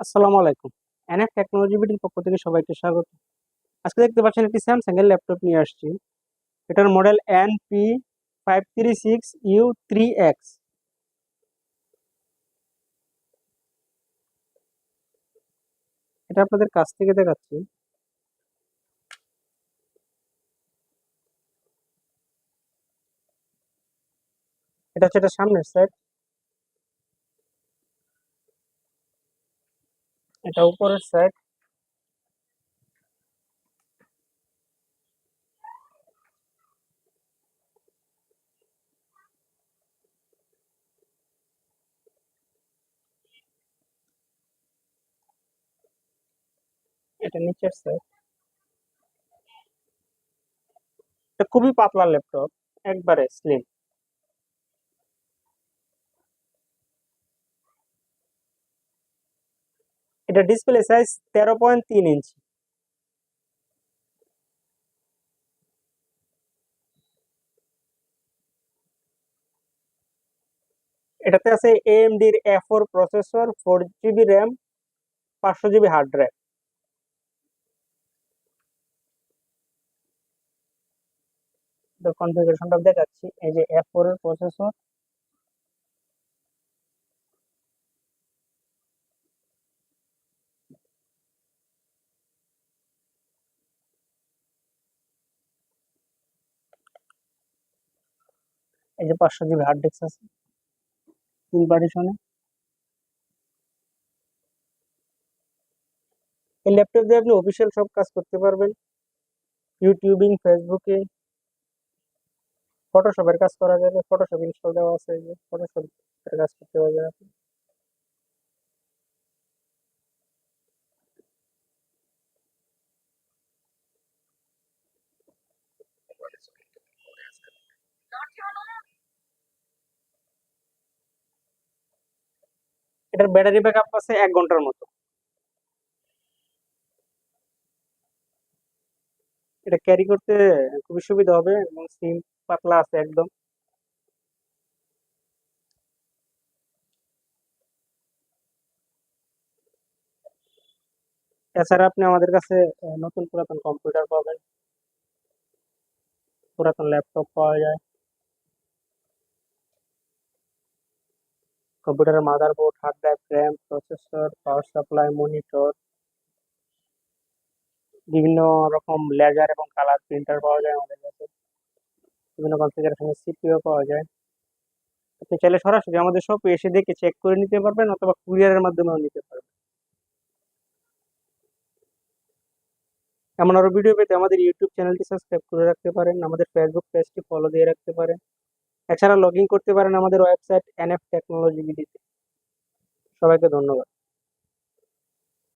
আসসালামু আলাইকুম। NF technology বিডির পক্ষ থেকে সবাইকে স্বাগত। আজকে দেখতে পাচ্ছেন একটি স্যামসাং এর ল্যাপটপ নিয়ে আসছি। এটার model N P five three six U three X এটা আপনাদের কাছ থেকে দেখাচ্ছি। এটা হচ্ছে এটা সামনের সাইড এটা উপরের সাইড এটা নিচের সাইড এটা খুবই পাতলা ল্যাপটপ একবারে স্লিম এটা ডিসপ্লে সাইজ তেরো পয়েন্ট তিন ইঞ্চি এটাতে আছে এএমডির A four processor four GB RAM পাঁচশো জিবি হার্ড ড্রাইভ কনফিগারেশনটা দেখাচ্ছি, এই যে এ ফোর এর প্রসেসর এই যে পাঁচশো জিবি হার্ড ডিস্ক আছে। তিন পার্টিশনে এই ল্যাপটপ দিয়ে আপনি অফিসিয়াল সব কাজ করতে পারবেন। ইউটিউবিং ফেসবুকে ফটোশপের কাজ করা যাবে। ফটোশপ ইনস্টল দেওয়া আছে এই যে। ফটোশপ এর কাজ করতে পারবেন আপনি। এটার ব্যাটারি ব্যাকআপ আছে এক ঘণ্টার মতো। এটা ক্যারি করতে খুবই সুবিধা হবে এবং সিম পাতলা আছে একদম। এছাড়া আপনি আমাদের কাছে নতুন পুরাতন কম্পিউটার পাবেন। পুরাতন ল্যাপটপ পাওয়া যায়। কম্পিউটারের motherboard hard drive RAM processor power supply monitor বিভিন্ন রকম লেজার এবং কালার প্রিন্টার পাওয়া যায় আমাদের কাছে। বিভিন্ন কনফিগারেশনের সিপিও পাওয়া যায়। আপনি চাইলে সরাসরি আমাদের শপে এসে দেখে চেক করে নিতে পারবেন অথবা কুরিয়ারের মাধ্যমেও নিতে পারবেন। এমন আরও ভিডিও পেতে আমাদের ইউটিউব চ্যানেলটি সাবস্ক্রাইব করে রাখতে পারেন, আমাদের ফেসবুক পেজটি ফলো দিয়ে রাখতে পারেন। এছাড়া লগ করতে পারেন আমাদের ওয়েবসাইট এনএফ টেকনোলজি সবাইকে ধন্যবাদ।